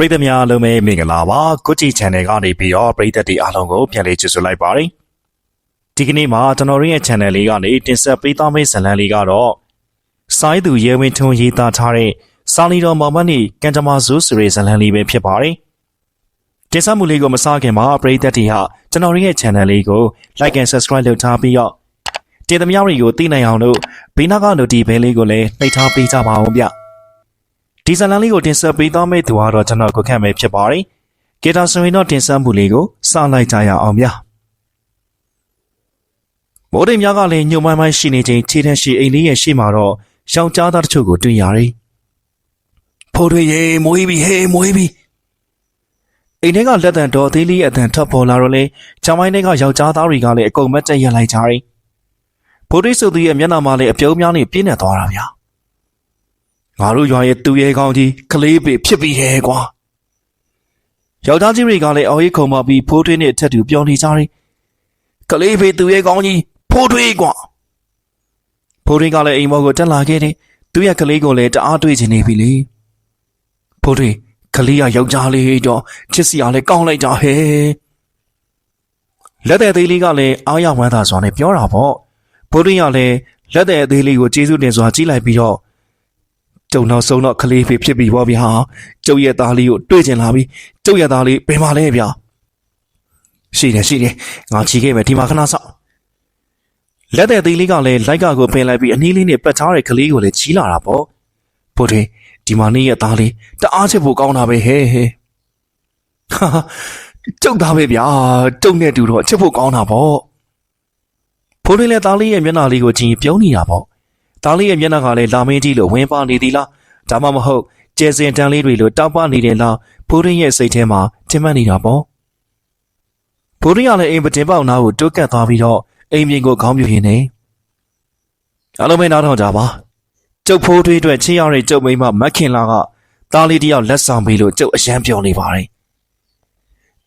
ပရိသတ်များအားလုံးပဲမင်္ဂလာပါကုချီ channel ကနေပြီးတော့ပရိသတ်တွေအားလုံးကိုပြန်လေးကြိုဆိုလိုက်ပါတယ်ဒီကနေ့မှာကျွန်တော်တို့ရဲ့ channel လေးကနေတင်ဆက်ပေးသွားမယ့်ဇာတ်လမ်းလေးကတော့စိုင်းသူရဲဝင်းထွန်းရေးသားထားတဲ့စာလီတော်မောင်မတ်နေကံကြမ္မာဇိုးဆိုတဲ့ဇာတ်လမ်းလေးပဲဖြစ်ပါတယ်တင်ဆက်မှုလေးကိုမစခင်မှာပရိသတ်တွေဟာကျွန်တော်တို့ရဲ့ channel လေးကို like and subscribe လုပ်ထားပြီးတော့တင်သမျှတွေကိုသိနိုင်အောင်လို့ဘေးနားက notification လေးကိုလည်းနှိပ်ထားပေးကြပါအောင်ဗျ ဒီဇာတ်လမ်းလေးကိုတင်ဆက်ပေးသွားမယ့်သူကတော့ကျွန်တော်ကိုခန့်ပဲဖြစ်ပါတယ်ဂီတာဆိုရင်တော့တင်ဆက်မှုလေးကိုစလိုက်ကြရအောင်ဗျမိုးတိမ်များကလည်းညှို့မိုင်းမိုင်းရှိနေချိန်ခြေထက်ရှိအိမ်လေးရဲ့ရှေ့မှာတော့ယောက်ျားသားတချို့ကိုတွေ့ရတယ်ဖိုးတွေရေမိုးဟီးပြီဟေးမိုးဟီးပြီအိမ်ထဲကလက်တံတော်သေးလေးအတန်ထပ်ပေါ်လာတော့လေချမိုင်းတွေကယောက်ျားသားတွေကလည်းအကုန်မတ်တက်ရက်လိုက်ကြတယ်ဖိုးတွေဆိုသူရဲ့မျက်နှာမှာလည်းအပြုံးများနဲ့ပြင်းနေသွားတာဗျာ ငါတို့ရွာရဲ့သူရဲကောင်းကြီးကလေးပေဖြစ်ပြီးတယ်ကွာယောက်ျားကြီးတွေကလည်းအော်ရီခုံမပြီးဖိုးထွေးနဲ့အထက်တူပြောနေကြတယ်ကလေးပေသူရဲကောင်းကြီးဖိုးထွေးကွာဖိုးထွေးကလည်းအိမ်မော်ကိုတက်လာခဲ့တယ်သူရဲ့ကလေးကိုလည်းတအားတွေ့ချင်နေပြီလေဖိုးထွေးကလေးကယောက်ျားလေးတော့ချစ်စရာလည်းကောင်းလိုက်တာဟဲ့လက်တဲ့သေးလေးကလည်းအားရဝမ်းသာစွာနဲ့ပြောတာပေါ့ဖိုးထွေးကလည်းလက်တဲ့သေးလေးကိုကျေးဇူးတင်စွာကြည့်လိုက်ပြီးတော့ ကျုံနောက်ဆုံးတော့ကလေးဖေဖြစ်ပြီပေါ့ဗျာကျုပ်ရဲ့သားလေးကိုတွေ့ကျင်လာပြီကျုပ်ရဲ့သားလေးဘယ်မှာလဲဗျာရှိတယ်ရှိတယ်ငါချီခဲ့မယ်ဒီမှာခဏစောင့်လက်တဲ့သေးလေးကလည်းလိုက်ကကိုပင်လိုက်ပြီးအနည်းလေးနဲ့ပတ်ထားတဲ့ကလေးကိုလည်းချီလာတာပေါ့ဘုရင်ဒီမှာနေရဲ့သားလေးတအားချစ်ဖို့ကောင်းတာပဲဟဲ့ဟဲ့ဟာကျုပ်သားပဲဗျာကျုပ်နဲ့တူတော့ချစ်ဖို့ကောင်းတာပေါ့ဘုရင်လည်းသားလေးရဲ့မျက်နှာလေးကိုကြည့်ပြုံးနေတာပေါ့ သားလေးရဲ့မျက်နှာကလည်းလာမင်းကြီးလိုဝင်ပါနေသည်လားဒါမှမဟုတ်ကျဲစင်တန်းလေးတွေလိုတောက်ပနေတယ်လားဖိုးရင်းရဲ့စိတ်ထဲမှာထင်မှတ်နေတာပေါ့ဖိုးရင်းကလည်းအိမ်ပတင်ပေါက်နားကိုတွတ်ကတ်သွားပြီးတော့အိမ်ပြင်ကိုခေါင်းပြူရင်းနေအားလုံးပဲနားထောင်ကြပါကျုပ်ဖိုးထွေးအတွက်ချင်းရတဲ့ကျုပ်မိန်းမမက်ခင်လာကသားလေးတယောက်လက်ဆောင်ပေးလို့ကျုပ်အရန်ပြောနေပါတယ်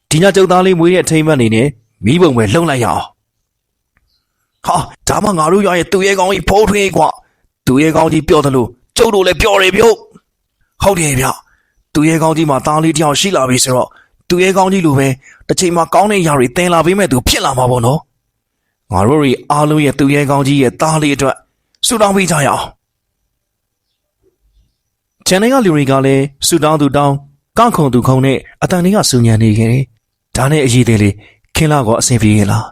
ဒီညကျုပ်သားလေးမွေးတဲ့အထိမ်းအမှတ်နေနဲ့မိဘုံပဲလှုံလိုက်ရအောင် ဟာဒါမှငါတို့ရွာရဲ့သူရဲကောင်းကြီးဖိုးထွေးကွာသူရဲကောင်းကြီးပြောတယ်လို့ကျုပ်တို့လည်းပြောတယ်ပြုတ်ဟုတ်တယ်ဗျသူရဲကောင်းကြီးမှာသားလေးတစ်ယောက်ရှိလာပြီဆိုတော့သူရဲကောင်းကြီးလိုပဲတစ်ချိန်မှာကောင်းတဲ့ຢာတွေတင်လာပေးမဲ့သူဖြစ်လာမှာပေါ့နော်ငါတို့တွေအားလုံးရဲ့သူရဲကောင်းကြီးရဲ့သားလေးအတွက်ဆူတောင်းပေးကြရအောင်ချန်နယ်ကလူတွေကလည်းဆူတောင်းသူတောင်းကခုံသူခုံနဲ့အတန်လေးကဆူညံနေခဲ့တယ်ဒါနဲ့အရေးသေးလေးခင်းလာကောအဆင်ပြေရဲ့လား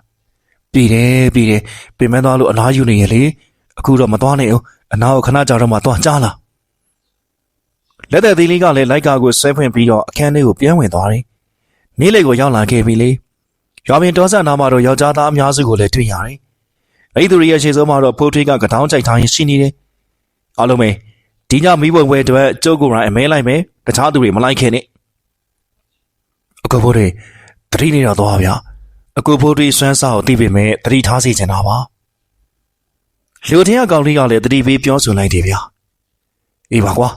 ပြည်တယ်ပြည်တယ်ပြင်မသွားလို့အနားယူနေရလေအခုတော့မသွားနဲ့အောင်အနားကိုခဏကြာတော့မှသွားကြားလာလက်သက်သေးလေးကလည်းလိုက်ကာကိုဆွဲဖွင့်ပြီးတော့အခန်းထဲကိုပြန်ဝင်သွားတယ်နေ့လေကိုရောက်လာခဲ့ပြီလေရွာပင်တောဆက်နားမှာတော့ယောက်ျားသားအများစုကိုလည်းတွေ့ရတယ်အဲ့ဒီသူတွေရဲ့ရှေ့ဆုံးမှာတော့ဖိုးထွေးကကတောင်းကြိုက်ထားရင်ရှိနေတယ်အားလုံးပဲဒီညမိဘွယ်ပွဲအတွက်ကျုပ်ကိုယ်တိုင်အမဲလိုက်မယ်တခြားသူတွေမလိုက်ခဲ့နဲ့အကူဖိုးတွေတတိနေတော့သွားဗျာ အကူဖိုးတွေဆွမ်းစားကိုသိပေမဲ့တတိထားစီချင်တာပါလူထင်းအကောင်လေးကလည်းတတိပေးပြောဆိုလိုက်တယ်ဗျာအေးပါကွာ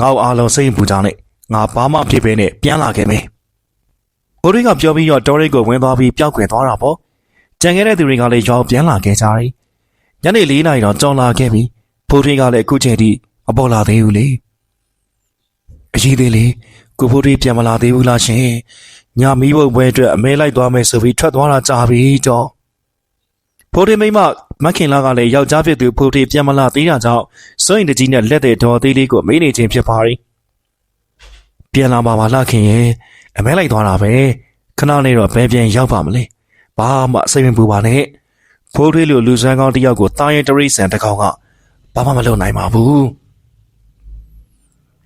ငါ့အားလုံးစိတ်ပူကြနဲ့ငါဘာမှဖြစ်ပဲနဲ့ပြန်လာခဲ့မယ်ဘိုးတွေကပြောပြီးတော့တောရိတ်ကိုဝင်သွားပြီးပျောက်ကွယ်သွားတာပေါ့ကြံခဲ့တဲ့သူတွေကလည်းရောပြန်လာခဲ့ကြတယ်ညနေ၄နာရီတော့ကြောင်လာခဲ့ပြီဘိုးတွေကလည်းအခုချိန်ထိအပေါ်လာသေးဘူးလေအကြီးသေးလေကိုဖိုးတွေပြန်မလာသေးဘူးလားရှင် ညမီးဘုံပွဲအတွက်အမဲလိုက်သွားမယ်ဆိုပြီးထွက်သွားတာကြာပြီတော့ဖိုးထေးမိမမခင်လာကလည်းယောက်ျားဖြစ်သူဖိုးထေးပြန်မလာသေးတာကြောင့်စွန့်ရင်တကြီးနဲ့လက်တဲ့ဒေါ်သေးလေးကိုမေးနေခြင်းဖြစ်ပါရီပြန်လာပါမလားခင်ရဲ့အမဲလိုက်သွားတာပဲခဏလေးတော့ဘယ်ပြန်ရောက်ပါမလဲဘာမှစိတ်မပူပါနဲ့ဖိုးထေးလိုလူစမ်းကောင်းတစ်ယောက်ကိုတာရင်တရိษံတစ်ကောင်ကဘာမှမလုပ်နိုင်ပါဘူး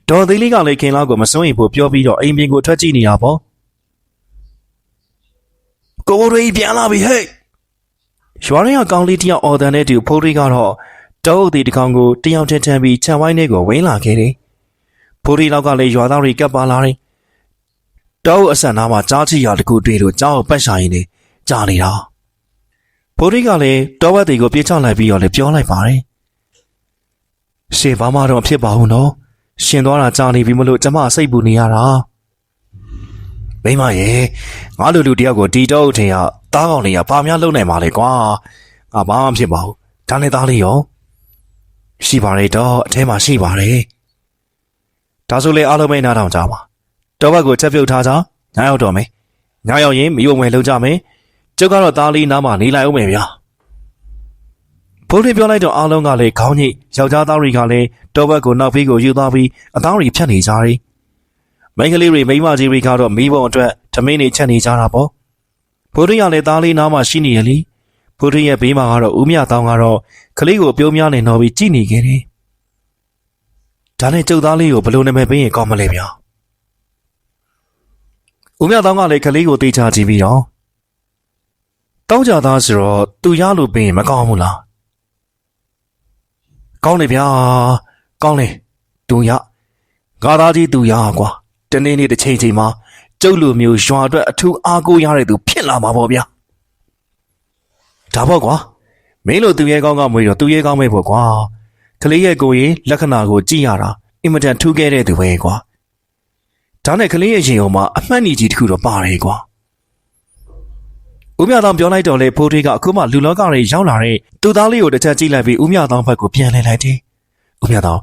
ဒေါ်သေးလေးကလည်းခင်လာကိုမစွန့်ရင်ဖို့ပြောပြီးတော့အိမ်ပြင်ကိုထွက်ကြည့်နေတာပေါ့ ကိုရီပြန်လာပြီဟဲ့ရွာရင်းကကောင်းလေးတယောက်အော်တန်တဲ့တူဖိုးရီကတော့တောအုပ်တီတစ်ကောင်ကိုတယောက်ထက်ထန်ပြီးခြံဝိုင်းထဲကိုဝင်လာခဲ့တယ်ဖိုးရီလောက်ကလည်းရွာသားတွေကပ်ပါလာတယ်တောအုပ်အဆန်သားမှာကြားချီရာတစ်ခုတွေ့လို့ကြားကိုပတ်ရှာရင်းနေကြားနေတာဖိုးရီကလည်းတောဘက်တီကိုပြေးချလိုက်ပြီးတော့လည်းပြောလိုက်ပါတယ်ရှေ့ဘာမှတော့ဖြစ်ပါဘူးနော်ရှင်သွားတာကြားနေပြီမလို့ကျမစိတ်ပူနေရတာ မိမရဲ့ငါလူလူတယောက်ကိုဒီတော့ထင်ရတားကောင်လေးကဘာများလုံနိုင်မှာလဲကွာငါဘာမှဖြစ်ပါဘူးဒါနဲ့သားလေးရောရှိပါလေတော့အထဲမှာရှိပါတယ်ဒါဆိုလေအားလုံးပဲနားထောင်ကြပါတော်ဘက်ကိုချက်ပြုတ်ထားကြညရောက်တော့မယ်ညရောက်ရင်မိဘဝင်လုံးကြမယ်ကျုပ်ကတော့သားလေးနားမှာနေလိုက်အောင်မယ်ဗျာဘိုးလေးပြောလိုက်တော့အားလုံးကလည်းခေါင်းညိတ်ယောက်ျားသားတွေကလည်းတော်ဘက်ကိုနောက်ဖေးကိုယူသွားပြီးအသားတွေဖြတ်နေကြတယ် မိန်းကလေးတွေမိန်းမကြီးတွေကတော့မိဘအတွက်ထမင်းတွေချက်နေကြတာပေါ့ဘိုးလေးကလည်းသားလေးနားမှာရှိနေရလေဘိုးလေးရဲ့ဘေးမှာကတော့ဦးမြတောင်းကတော့ကလေးကိုပြုံးများနေတော့ပြီးကြည်နေခဲ့တယ်ဒါနဲ့ကျုပ်သားလေးကိုဘယ်လိုနာမည်ပေးရင်ကောင်းမလဲဗျာဦးမြတောင်းကလည်းကလေးကိုတေချာကြည့်ပြီးတော့တောင်းကြသားဆိုတော့သူရလို့ပေးရင်မကောင်းဘူးလားကောင်းတယ်ဗျာကောင်းတယ်သူရငါသားကြီးသူရကွာ တနေ့နေ့တစ်ချိန်ချိန်မှာကျုပ်လိုမျိုးရွာအတွက်အထူးအားကိုးရတဲ့သူဖြစ်လာမှာပေါ့ဗျာဒါပေါ့ကွာမင်းလိုသူရဲကောင်းကမွေတော့သူရဲကောင်းပဲပေါ့ကွာကလေးရဲ့ကိုယ်ရင်လက္ခဏာကိုကြည့်ရတာအင်မတန်ထူးခဲ့တဲ့သူပဲကွာဒါနဲ့ကလေးရဲ့ရင်ုံမှာအမှတ်ကြီးတစ်ခုတော့ပါတယ်ကွာဦးမြတောင်ပြောလိုက်တော့လေဖိုးထွေးကအခုမှလူလောကတွေရောက်လာတဲ့သူသားလေးကိုတစ်ချက်ကြည့်လိုက်ပြီးဦးမြတောင်ဘက်ကိုပြန်လှည့်လိုက်တယ်။ဦးမြတောင်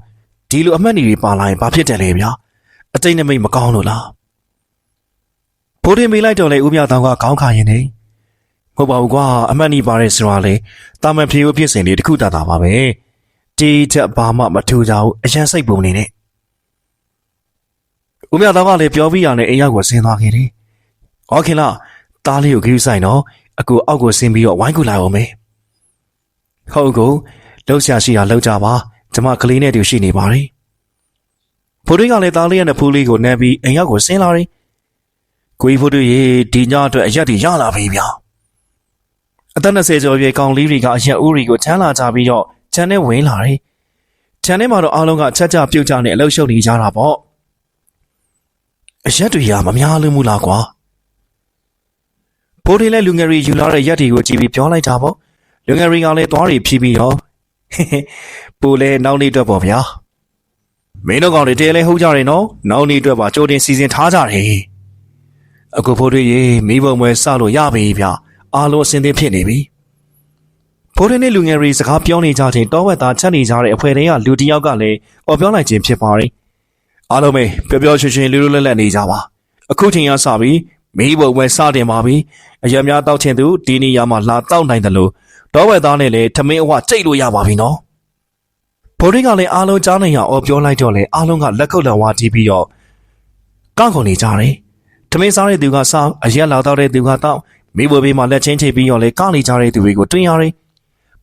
ဒီလိုအမှတ်နေတွေပါလာရင်ဘာဖြစ်တယ်လဲဗျာ။ အတိတ်နမိတ်မကောင်းလို့လား။ဖိုးထွေးမေးလိုက်တော့လေဦးမြတောင်ကခေါင်းခါရင်နေ။ဟုတ်ပါဘူးကွာအမှတ်နေပါတဲ့ဆိုတာလေတာမန်ဖြေဦးဖြစ်စဉ်လေးတစ်ခုတတာပါပဲ။တီးချက်ဘာမှမထူကြဘူးအရန်စိတ်ပုံနေနဲ့။ဦးမြတောင်ကလည်းပြောပြီးရတဲ့အိမ်ရောက်ကိုဆင်းသွားခဲ့တယ်။ဟောခင်လားတားလေးကိုဂရုစိုက်နော်အကူအောက်ကိုဆင်းပြီးတော့ဝိုင်းကူလိုက်အောင်မေဟုတ်ကူလှုပ်ရှားရှိတာလှုပ်ကြပါကျမကလေးနဲ့တူရှိနေပါတယ် ဖိုးတွေကလည်းတားလေးရဲ့နဖူးလေးကိုနမ်းပြီးအိမ်ရောက်ကိုဆင်းလာတယ်ကိုကြီးဖိုးတို့ရေဒီညအတွက်အရက်တွေရလာပြီဗျာအသက်20ကျော်ပြည့်ကောင်လေးတွေကအရက်ဦးတွေကိုချမ်းလာကြပြီးတော့ခြံထဲဝင်လာတယ်ခြံထဲမှာတော့အားလုံးကချက်ချပြုတ်ကြနဲ့အလှုပ်ရှုပ်နေကြတာပေါ့အရက်တွေကမများလို့မူလားကွာဖိုးထေးလည်းလူငယ်ရီယူလာတဲ့ရက်တွေကိုကြည့်ပြီးပြောလိုက်တာပေါ့လူငယ်ရီကလည်းသွားရီဖြီးပြီးတော့ဟဲ့ဟဲ့ပူလဲနောက်နေ့အတွက်ပေါ့ဗျာ မင်းတို့ကောင်တွေတဲလဲဟုတ်ကြတယ်နော်နောက်နေ့အတွက်ပါကြိုတင်စီစဉ်ထားကြတယ်အခုဖိုးထေးရေမိဘုံပွဲစလို့ရပြီဗျအားလုံးအစင်းသင်းဖြစ်နေပြီဖိုးထေးနဲ့လူငယ်ရီစကားပြောနေကြချိန်တောဝက်သားချက်နေကြတဲ့အဖွဲတွေကလူတစ်ယောက်ကလည်းအော်ပြောလိုက်ခြင်းဖြစ်ပါတယ်အားလုံးပဲပျော်ပျော်ရွှင်ရွှင်လူလူလက်လက်နေကြပါအခုချိန်ကစပြီးမိဘုံပွဲစတင်ပါပြီအရများတောက်ချင်သူဒီနေရာမှာလာတောက်နိုင်တယ်လို့တောဝက်သားနဲ့လည်းထမင်းအဝကြိတ်လို့ရပါပြီနော် ဘိုးရင်းကလည်းအားလုံးကြားနိုင်ရအော်ပြောလိုက်တော့လေအားလုံးကလက်ကုပ်လက်ဝါးတီးပြီးတော့ကောက်ကုန်နေကြတယ်ထမင်းစားတဲ့သူကစားအရက်လာတော့တဲ့သူကတောက်မိဘဘေးမှာလက်ချင်းချိတ်ပြီးတော့လေကောက်နေကြတဲ့သူတွေကိုတွင်ရတယ်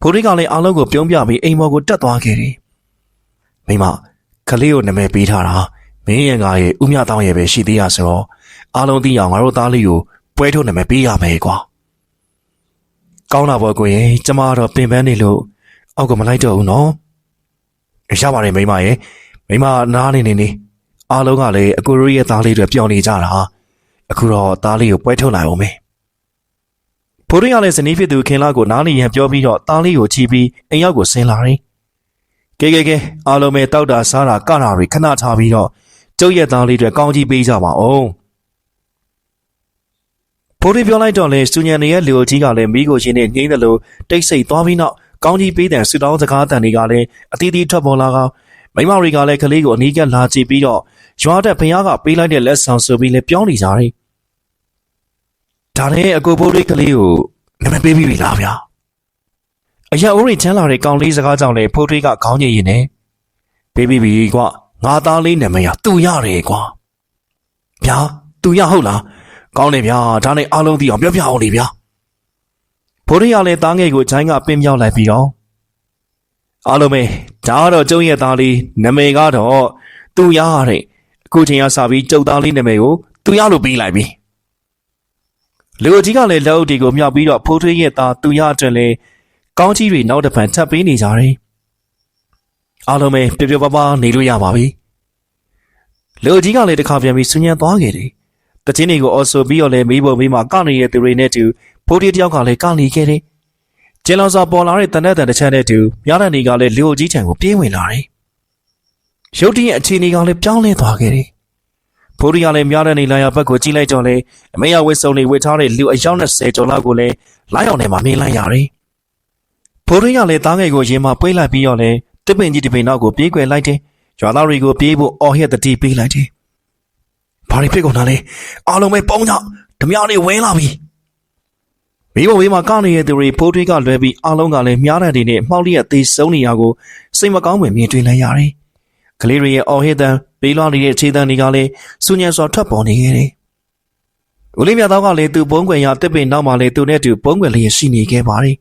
ဘိုးရင်းကလည်းအားလုံးကိုပြုံးပြပြီးအိမ်ပေါ်ကိုတက်သွားခဲ့တယ်မိမကလေးကိုနာမည်ပေးထားတာမင်းရန်ကရဲ့ဥမြတောင်းရဲ့ပဲရှိသေးရဆိုတော့အားလုံးသိအောင်ငါတို့သားလေးကိုပွဲထုတ်နာမည်ပေးရမယ်ကွာကောင်းတာပေါ့ကိုရင်ကျမကတော့ပင်ပန်းနေလို့အောက်ကမလိုက်တော့ဘူးနော် ရပါတယ်မိမရဲ့မိမနားနေနေနေအားလုံးကလည်းအကိုရိုးရဲ့သားလေးတွေပျော်နေကြတာအခုတော့သားလေးကိုပွဲထုတ်လိုက်အောင်မယ်ဖိုးရင်းကလည်းဇနီးဖြစ်သူခင်လာကိုနားနေရန်ပြောပြီးတော့သားလေးကိုချီပြီးအိမ်ရောက်ကိုဆင်းလာတယ်ကဲကဲကဲအားလုံးပဲတောက်တာစားတာကတာတွေခဏထားပြီးတော့ကျုပ်ရဲ့သားလေးတွေကောင်းကြီးပေးကြပါအောင်ဖိုးရီပြောလိုက်တော့လေစူညံနေရဲ့လူအကြီးကလည်းမိကိုချင်းနဲ့ငိမ့်တယ်လို့တိတ်ဆိတ်သွားပြီးနောက် ကောင်းကြီးပေးတဲ့ဆူတောင်းစကားတန်တွေကလည်းအတီးတီးထွက်ပေါ်လာကမိမတွေကလည်းကလေးကိုအနီးကလာကြည့်ပြီးတော့ရွာတဲ့ဖခင်ကပေးလိုက်တဲ့လက်ဆောင်ဆိုပြီးလည်းပြောနေကြတယ်ဒါနဲ့အကိုဖိုးရီကလေးကိုနမပေးပြီးပြီလားဗျာအရာအိုးရီချမ်းလာတဲ့ကောင်လေးစကားကြောင့်လေဖိုးရီကခေါင်းညိရင်နေပေးပြီးပြီကွာငါသားလေးနာမည်ကသူရတယ်ကွာဗျာသူရဟုတ်လားကောင်းတယ်ဗျာဒါနဲ့အားလုံးသိအောင်ပြောပြအောင်လေဗျာ ဘိုးရရလည်းသားငယ်ကိုဂျိုင်းကပင်းမြောက်လိုက်ပြီးတော့အားလုံးပဲဒါကတော့ကျုံရဲ့သားလေးနာမည်ကတော့သူရတဲ့အခုချိန်ကစပြီးကျုပ်သားလေးနာမည်ကိုသူရလို့ပေးလိုက်ပြီလူကြီးကလည်းလက်အုပ်တွေကိုမြောက်ပြီးတော့ဖိုးထွေးရဲ့သားသူရအတွက်လည်းကောင်းကြီးတွေနောက်တစ်ဖန်ထပ်ပေးနေကြတယ်အားလုံးပဲပြပြပပနေလို့ရပါပြီလူကြီးကလည်းတစ်ခါပြန်ပြီးဆူညံသွားခဲ့တယ်တချင်းတွေကိုအော်ဆိုပြီးတော့လည်းမိဘမိမကနေရတဲ့သူတွေနဲ့တူ ဖိုးတီတယောက်ကလည်းကနေခဲ့တယ်။ကျင်းလောင်စာပေါ်လာတဲ့တနက်တန်တစ်ချက်နဲ့တူမြားတဲ့နေကလည်းလူကြီးထံကိုပြေးဝင်လာတယ်။ရုတ်တရက်အခြေအနေကလည်းပြောင်းလဲသွားခဲ့တယ်။ဖိုးတီကလည်းမြားတဲ့နေလာရဘက်ကိုကြည့်လိုက်တော့လေအမေရဝစ်စုံတွေဝစ်ထားတဲ့လူအယောက်20ကျော်လောက်ကိုလည်းလိုက်အောင်ထဲမှာမြင်လိုက်ရတယ်။ဖိုးတီကလည်းသားငယ်ကိုရင်မှာပွေးလိုက်ပြီးတော့လေတစ်ပင်ကြီးတစ်ပင်နောက်ကိုပြေးကွယ်လိုက်တယ်။ရွာသားတွေကိုပြေးဖို့အော်ဟစ်တတိပေးလိုက်တယ်။ဘာတွေဖြစ်ကုန်တာလဲအားလုံးပဲပေါင်းကြဓမြတွေဝင်လာပြီ မိဘဝေးမှာကနေရတဲ့သူတွေဖိုးထွေးကလွဲပြီးအားလုံးကလည်းမြားတဲ့တွေနဲ့မှောက်လျက်သေးဆုံးနေရကိုစိတ်မကောင်းပင်မြင်တွေ့လိုက်ရတယ်ကလေးတွေရဲ့အော်ဟစ်တန်ပေးလွှားနေတဲ့ခြေတံတွေကလည်းစူညံစွာထွက်ပေါ်နေခဲ့တယ်ဦးလေးမြတ်သားကလည်းသူ့ဘုံကွယ်ရတစ်ပင်နောက်မှာလည်းသူနဲ့တူဘုံကွယ်လေးရှိနေခဲ့ပါတယ်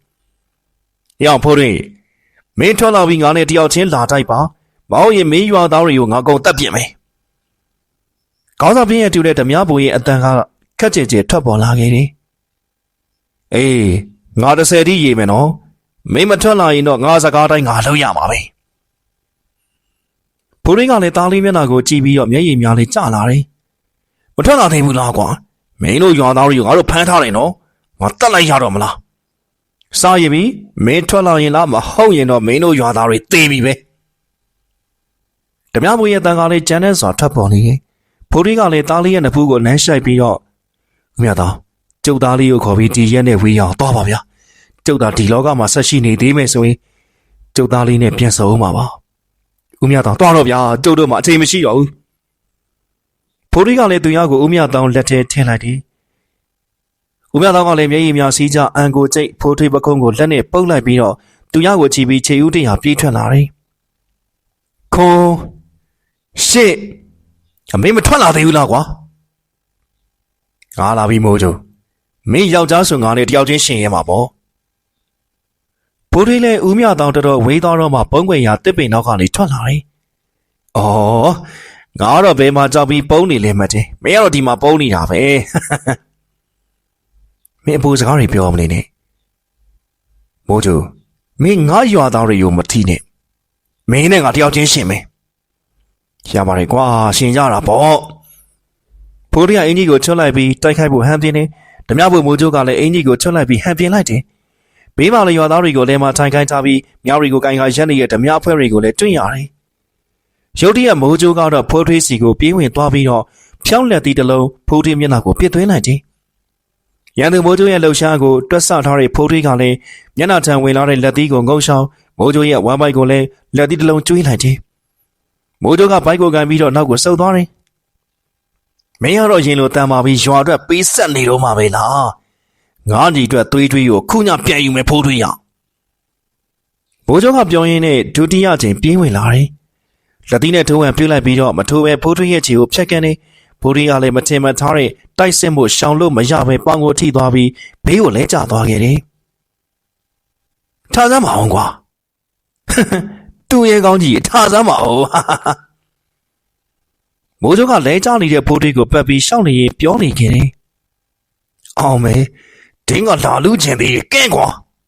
။ရောင်ဖိုးတွင်မင်းထွက်လာပြီးငါနဲ့တယောက်ချင်းလာတိုက်ပါ။မဟုတ်ရင်မင်းရွာသားတွေကိုငါကုန်တက်ပြစ်မယ်။ခေါင်းဆောင်ပြင်းရဲ့တူတဲ့ဓမြဘူရဲ့အတန်ကခက်ကြဲကြဲထွက်ပေါ်လာခဲ့တယ်။ အေးငါတစ်ဆယ်တိရေမယ်နော်။မင်းမထွက်လာရင်တော့ငါစကားတိုင်းငါလုပ်ရမှာပဲ။ဖိုးရင်းကလည်းသားလေးမျက်နှာကိုကြည့်ပြီးတော့မျက်ရည်များလေးကျလာတယ်။မထွက်လာသေးဘူးလားကွာ။မင်းတို့ရွာသားတွေကိုငါတို့ဖမ်းထားတယ်နော်။ငါတတ်လိုက်ရတော့မလား။စားရင်ပြီမင်းထွက်လာရင်လားမဟုတ်ရင်တော့မင်းတို့ရွာသားတွေသေပြီပဲ။ဓမြမွေရဲ့တန်ကားလေးကျန်တဲ့စွာထွက်ပေါ်နေရင်ဖိုးရီကလည်းသားလေးရဲ့နဖူးကိုနမ်းရှိုက်ပြီးတော့ဦးမြတ်သား ကျုပ်သားလေးကိုခေါ်ပြီးဒီရက်နဲ့ဝေးရအောင်သွားပါဗျာ။ကျုပ်သားဒီလောကမှာဆက်ရှိနေသေးမယ်ဆိုရင်ကျုပ်သားလေးနဲ့ပြန်ဆုံအောင်ပါပါ။ဦးမြတ်သားသွားတော့ဗျာကျုပ်တို့မှအချိန်မရှိတော့ဘူး။ဖိုးရီကလည်းသူရကိုဦးမြတ်သားလက်ထဲထည့်လိုက်တယ်။ဦးမြတ်သားကလည်းမျက်ရည်များစီးကြအန်ကိုကျိတ်ဖိုးထွေးပကုံးကိုလက်နဲ့ပုတ်လိုက်ပြီးတော့သူရကိုချီပြီးခြေဦးတရာပြေးထွက်လာတယ်။ခွန်ရှစ်အမေမထွက်လာသေးဘူးလားကွာ။ငါလာပြီမိုးချို မင်းယောက်ျားဆိုငါနဲ့တယောက်ချင်းရှင်ရဲမှာပေါ့။ဖိုးထွေးလည်းဦးမြတ်သားတော်တော်ဝေးသွားတော့မှပုံွယ်ရာတစ်ပင်နောက်ကနေထွက်လာတယ်။အော်ငါတော့ဘယ်မှာကြောက်ပြီးပုံနေလဲမသိ။မင်းကတော့ဒီမှာပုံနေတာပဲ။မင်းအပူစကားတွေပြောမနေနဲ့မိုးချိုမင်းငါရွာသားတွေကိုမထီးနဲ့မင်းနဲ့ငါတယောက်ချင်းရှင်မယ်ရပါတယ်ကွာရှင်ကြတာပေါ့ဖိုးရီကအင်ကြီးကိုချွတ်လိုက်ပြီးတိုက်ခိုက်ဖို့ဟန်ပြင်းနေ ဓမြဖို့မိုးချိုကလည်းအင်ကြီးကိုချွတ်လိုက်ပြီးဟန်ပြင်းလိုက်တယ်ဘေးမှာလည်းရွာသားတွေကိုလည်းမထိုင်ခိုင်းထားပြီးမြောက်တွေကိုကင်ခိုင်းရက်နေတဲ့ဓမြဖွဲ့တွေကိုလည်းတွေ့ရတယ်ရုတ်တရက်မိုးချိုကတော့ဖိုးထွေးစီကိုပြေးဝင်သွားပြီးတော့ဖြောင်းလက်သီးတစ်လုံးဖိုးထွေးမျက်နှာကိုပစ်သွင်းလိုက်တယ်ရန်သူမိုးကျိုးရဲ့လှုပ်ရှားကိုတွက်ဆထားတဲ့ဖိုးထွေးကလည်းမျက်နှာထံဝင်လာတဲ့လက်သီးကိုငုံဆောင်မိုးကျိုးရဲ့ဝမ်းပိုက်ကိုလည်းလက်သီးတစ်လုံးကျွေးလိုက်တယ်။မိုးကျိုးကဘိုက်ကိုကန်ပြီးတော့နောက်ကိုဆုပ်သွားတယ်။ မင်းကတော့ရင်လိုတန်ပါပြီးရွာအတွက်ပေးဆက်နေတော့မှာပဲလား။ငါးဒီအတွက်သွေးထွေးကိုခုညပြန်ယူမယ်ဖိုးထွေးရ။မိုးကျိုးကပြောရင်းနဲ့ဒုတိယချိန်ပြင်းဝင်လာတယ်။လက်သီးနဲ့ထိုးဝံပြစ်လိုက်ပြီးတော့မထိုးပဲဖိုးထွေးရဲ့ခြေကိုဖြတ်ကန်နေ။ဘူရီကလည်းမထင်မှတ်ထားတဲ့တိုက်စစ်မှုရှောင်လို့မရပဲပေါင်ကိုထိသွားပြီးဘေးကိုလဲကျသွားခဲ့တယ်။ထားစမ်းမအောင်ကွာ။တူရဲကောင်းကြီးထားစမ်းမအောင်။ မိုးချိုးကလဲကျနေတဲ့ဘူရီကိုပတ်ပြီးရှောင်းနေရင်ပြောနေခဲ့တယ်။အောင်မေဒင်းကလာလူချင်သေးတယ်ကဲကွာ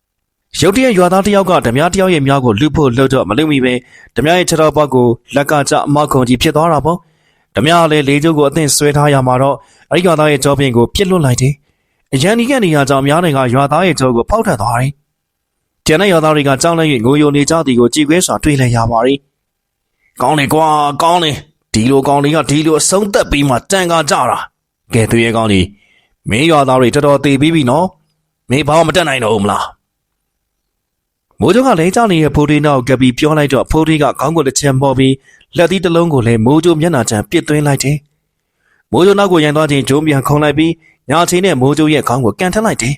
။ရုတ်တရက်ရွာသားတစ်ယောက်ကဓမြတစ်ယောက်ရဲ့မြောက်ကိုလူဖို့လှုပ်တော့မလုပ်မိပဲဓမြရဲ့ခြေတော်ပေါက်ကိုလက်ကကျအမောက်ခုံကြီးဖြစ်သွားတာပေါ့။ဓမြကလည်းလေကျုပ်ကိုအသင့်ဆွဲထားရမှာတော့အဲ့ဒီရွာသားရဲ့ကြောပြင်ကိုပြစ်လွတ်လိုက်တယ်။အရန်ဒီကနေရာကြောင့်များနိုင်ကရွာသားရဲ့ကြောကိုဖောက်ထွက်သွားတယ်။ကျန်တဲ့ရွာသားတွေကကြောင်းလိုက်၍ငိုယိုနေကြသည်ကိုကြည်ခွဲစွာတွေ့လိုက်ရပါတယ်။ကောင်းလေကွာကောင်းလေ ဒီလိုကောင်းလေးကဒီလိုအဆုံးသက်ပြီးမှတန်ကားကြတာ။ကဲသူရဲ့ကောင်းလေးမင်းရွာသားတွေတော်တော်သေးပြီးပြီနော်။မင်းဘာမှမတတ်နိုင်တော့ဘူးမလား။မိုးကြိုးကလဲကျနေတဲ့ဖိုးသေးနောက်ကပ်ပြီးပြောလိုက်တော့ဖိုးသေးကခေါင်းကိုတစ်ချက်မော့ပြီးလက်သီးတစ်လုံးကိုလည်းမိုးကြိုးမျက်နှာချမ်းပစ်သွင်းလိုက်တယ်။မိုးကြိုးနောက်ကိုရန်သွားချိန်ဂျုံးပြန်ခုံလိုက်ပြီးညာချင်းနဲ့မိုးကြိုးရဲ့ခေါင်းကိုကန်ထက်လိုက်တယ်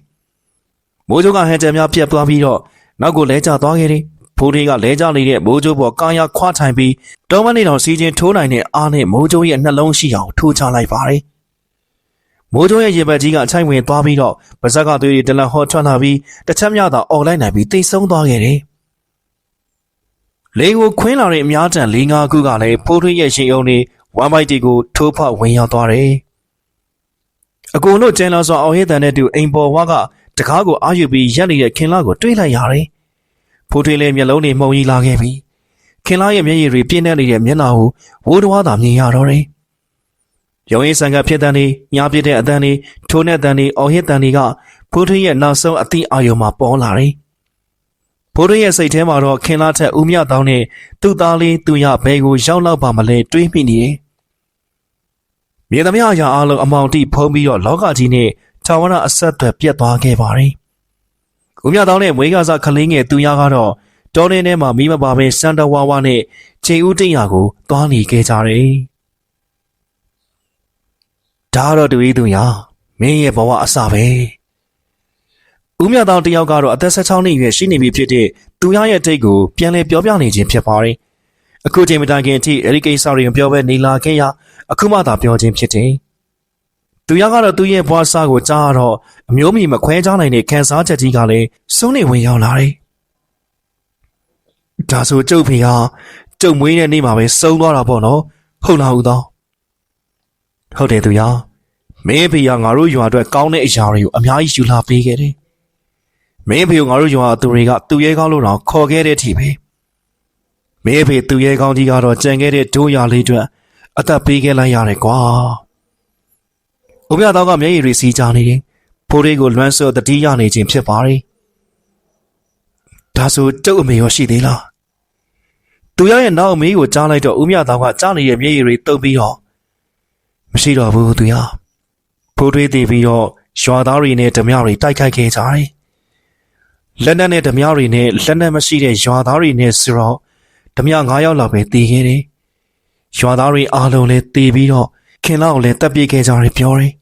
။မိုးကြိုးကဟန်တယ်များပြက်သွားပြီးတော့နောက်ကိုလဲကျသွားခဲ့တယ်။ ဖိုးသေးကလဲကျနေတဲ့မိုးကြိုးပေါ်ကာရခွာထိုင်ပြီးတောမနေတော်စီချင်းထိုးနိုင်တဲ့အားနဲ့မိုးကြိုးရဲ့နှလုံးရှိအောင်ထိုးချလိုက်ပါတယ်။မိုးကြိုးရဲ့ရေပက်ကြီးကအချိုင်ဝင်သွားပြီးတော့ပါဇက်ကသွေးတွေတလန်ဟောထွက်လာပြီးတစ်ချက်မြသာអော်လိုက်နိုင်ပြီးတိတ်ဆုံးသွားခဲ့တယ်။လေကိုခွင်းလာတဲ့အများတန်၄၅ခုကလည်းဖိုးထွေးရဲ့ရှင်အုံတွေဝမ်ဘိုက်တီကိုထိုးဖောက်ဝင်ရောက်သွားတယ်။အကုန်တို့ကျန်လာစွာအောင်ဟစ်တန်တဲ့သူအိမ်ပေါ်ဝါကတကားကိုအာယူပြီးရက်နေတဲ့ခင်လာကိုတွေးလိုက်ရတယ်။ ဖိုးထွေးလည်းမျက်လုံးတွေမှုံကြီးလာခဲ့ပြီ။ခင်လာရဲ့မျက်ရည်တွေပြင်းနေနေတဲ့မျက်နှာကိုဝိုးတော်သာမြင်ရတော့တယ်။ရုံရင်းဆန်ကဖြစ်တဲ့နေညာပြတဲ့အတန်တွေထိုးနဲ့တန်တွေအောင်ဟစ်တန်တွေကဖိုးထွေးရဲ့နောက်ဆုံးအသည့်အာယုံမှာပေါ်လာတယ်။ဖိုးထွေးရဲ့စိတ်ထဲမှာတော့ခင်လာထက်ဦးမြတောင်းနဲ့သူ့သားလေးသူရဘဲကိုရောက်လောက်ပါမလဲတွေးမိနေတယ်။မြေသမျှအရာအလုံးအမောင်တိဖုံးပြီးတော့လောကကြီးနဲ့ထာဝရအဆက်အသွယ်ပြတ်သွားခဲ့ပါတယ်။ ဦးမြတောင်းနဲ့မွေးကစားခလင်းငယ်သူရကတော့တောထဲထဲမှာမိမပါပဲစန်တဝါဝါနဲ့ချိန်ဦးတင့်ရာကိုသွားနေခဲ့ကြတယ်။ဒါကတော့တူဤသူညာမင်းရဲ့ဘဝအစပဲဦးမြတောင်တယောက်ကတော့အသက်16နှစ်အရွယ်ရှိနေပြီဖြစ်တဲ့သူရရဲ့အတိတ်ကိုပြန်လည်ပြောပြနေခြင်းဖြစ်ပါတယ်အခုချိန်မတိုင်ခင်အထိအဲဒီကိစ္စတွေကိုပြောပဲနေလာခဲ့ရအခုမှသာပြောခြင်းဖြစ်တယ် သူရကတော့သူ့ရဲ့ဘဝအစကိုကြားရတော့အမျိုးမီမခွဲခြားနိုင်တဲ့ခံစားချက်ကြီးကလည်းစုံနေဝင်ရောက်လာတယ်ဒါဆိုကျုပ်ဖေဟာကျုပ်မွေးတဲ့နေ့မှာပဲစုံသွားတာပေါ့နော်ဟုတ်လားဦးသောဟုတ်တယ်သူရမင်းဖေကငါတို့ရွာအတွက်ကောင်းတဲ့အရာတွေကိုအများကြီးယူလာပေးခဲ့တယ်မင်းဖေကိုငါတို့ရွာသူတွေကသူရဲကောင်းလို့တော့ခေါ်ခဲ့တဲ့အထိပဲမင်းဖေသူရဲကောင်းကြီးကတော့ကြံခဲ့တဲ့ဒိုးရလေးအတွက်အသက်ပေးခဲ့လိုက်ရတယ်ကွာ ဦးပြတော်ကမျက်ရည်တွေစီးကြနေတယ်ဖိုးလေးကိုလွမ်းစောတတိရနေခြင်းဖြစ်ပါတယ်ဒါဆိုကျုပ်အမေရောရှိသေးလားသူရရဲ့နောက်အမေးကိုကြားလိုက်တော့ဦးမြတောင်ကကြားနေတဲ့မျက်ရည်တွေတုပ်ပြီးတော့မရှိတော့ဘူးသူရဖိုးထွေးတည်ပြီးတော့ရွာသားတွေနဲ့ဓမြတွေတိုက်ခိုက်ခဲ့ကြတယ်လက်နက်နဲ့ဓမြတွေနဲ့လက်နက်မရှိတဲ့ရွာသားတွေနဲ့ဆိုတော့ဓမြ9ယောက်လောက်ပဲတည်ခဲ့တယ်ရွာသားတွေအားလုံးလည်းတည်ပြီးတော့ခင်လောက်လည်းတပ်ပြစ်ခဲ့ကြတယ်ပြောတယ်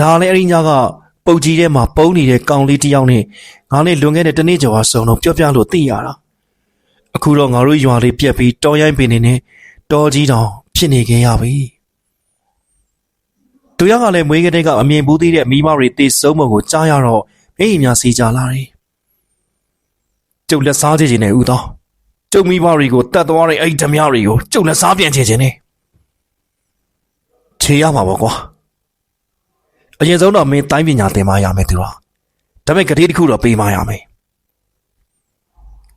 ဒါလည်းအရင်ညကပုတ်ကြီးထဲမှာပုံနေတဲ့ကောင်လေးတစ်ယောက်နဲ့ငါနဲ့လွန်ခဲ့တဲ့တနေ့ကျော်အဆုံတော့ပြောပြလို့သိရတာအခုတော့ငါတို့ရွာလေးပြက်ပြီးတောရိုင်းပင်နေနဲ့တောကြီးတောင်ဖြစ်နေခဲ့ရပြီ။သူရကလည်းမွေးကလေးကအမြင်ဘူးသေးတဲ့မိမတွေတေဆုံးမကိုကြားရတော့အိမ်များစီကြလာတယ်။ကျုပ်လက်စားချခြင်းနဲ့ဥသောကျုပ်မိဘတွေကိုတတ်သွားတဲ့အဲ့ဓမြတွေကိုကျုပ်လက်စားပြန်ချင်ခြင်းနဲ့ခြေရမှာပေါ့ကွာ။ အရင်ဆုံးတော့မင်းတိုင်းပညာသင်မရမယ်သူတော့။ဒါပေမဲ့ကတိတစ်ခုတော့ပေးမရမယ်။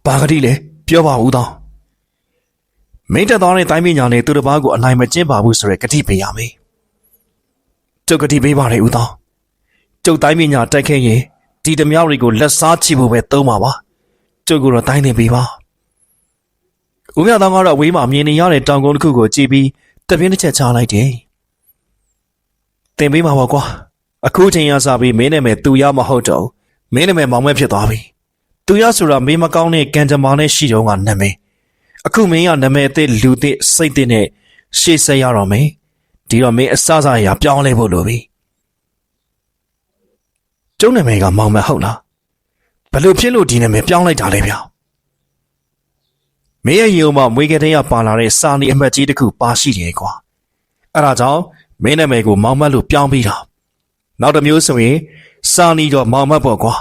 ဘာကတိလဲပြောပါဦးသောမင်းတက်သွားတဲ့တိုင်းပညာနဲ့သူတစ်ပါးကိုအနိုင်မကျင့်ပါဘူးဆိုရယ်ကတိပေးရမယ်။ကျုပ်ကတိပေးပါလေဦးသောကျုပ်တိုင်းပညာတက်ခဲ့ရင်ဒီဓမြောက်တွေကိုလက်စားချဖို့ပဲသုံးပါပါ။ကျုပ်ကတော့တိုင်းနေပေးပါ။ဦးမြတော်ကတော့အဝေးမှာမြင်နေရတဲ့တောင်ကုန်းတစ်ခုကိုကြည့်ပြီးတပြင်းတစ်ချက်ချလိုက်တယ်။တင်ပေးပါပါကွာ။ အခုချိန်ရစားပြီးမင်းနာမည်သူရမဟုတ်တော့ဘူးမင်းနာမည်မောင်မဲဖြစ်သွားပြီ။သူရဆိုတာမင်းမကောင်းတဲ့ကံကြမ္မာနဲ့ရှိတော့ကနာမည်အခုမင်းကနာမည်အသစ်လူသစ်စိတ်သစ်နဲ့ရှေ့ဆက်ရတော့မယ်ဒီတော့မင်းအစစအရာပြောင်းလဲဖို့လိုပြီကျုံနာမည်ကမောင်မဟုတ်လားဘယ်လိုဖြစ်လို့ဒီနာမည်ပြောင်းလိုက်တာလဲဗျာမင်းရဲ့ရုံမှာမွေးကတဲ့ရပါလာတဲ့စာနီအမတ်ကြီးတစ်ခုပါရှိတယ်ကွာအဲ့ဒါကြောင့်မင်းနာမည်ကိုမောင်မတ်လို့ပြောင်းပြီးတာ နောက်တစ်မျိုးဆိုရင်စာနီတော့မောင်မတ်ပေါ့ကွာ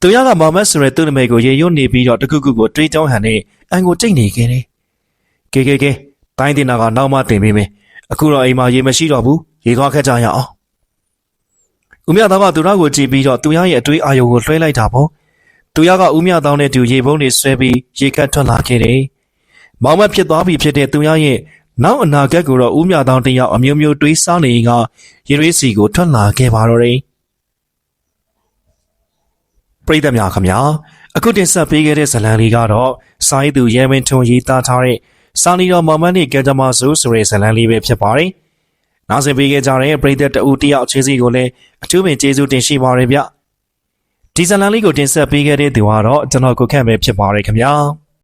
သူရကမောင်မတ်ဆိုတဲ့သူ့နာမည်ကိုရေရွတ်နေပြီးတော့တခုခုကိုတွေးကြောင်းဟန်နဲ့အန်ကိုကြိတ်နေခဲ့တယ်။ကဲကဲကဲတိုင်းတင်တာကနောက်မှတင်ပေးမယ်။အခုတော့အိမ်မှာရေမရှိတော့ဘူး။ရေသွားခက်ကြရအောင်။ဦးမြတော်ကသူရကိုကြည့်ပြီးတော့သူရရဲ့အတွေးအာရုံကိုလွှဲလိုက်တာပေါ့။သူရကဦးမြတော်နဲ့တူရေပုံးတွေဆွဲပြီးရေခတ်ထွက်လာခဲ့တယ်။မောင်မတ်ဖြစ်သွားပြီဖြစ်တဲ့သူရရဲ့ နောက်အနာဂတ်ကိုတော့ဦးမြတော်တယောက်အမျိုးမျိုးတွေးစားနေကရေရွေးစီကိုထွက်လာခဲ့ပါတော့တယ်။ပရိသတ်များခင်ဗျာအခုတင်ဆက်ပေးခဲ့တဲ့ဇာတ်လမ်းလေးကတော့စာရေးသူရဲမင်းထွန်းရေးသားထားတဲ့စာနီတော်မောင်မန်းနဲ့ကဲကြမဆိုးဆိုတဲ့ဇာတ်လမ်းလေးပဲဖြစ်ပါတယ်။နောက်ဆက်ပေးခဲ့ကြတဲ့ပရိသတ်တဦးတယောက်အခြေစီကိုလည်းအထူးပင်ကျေးဇူးတင်ရှိပါရဗျ။ဒီဇာတ်လမ်းလေးကိုတင်ဆက်ပေးခဲ့တဲ့သူကတော့ကျွန်တော်ကိုခန့်ပဲဖြစ်ပါတယ်ခင်ဗျာ။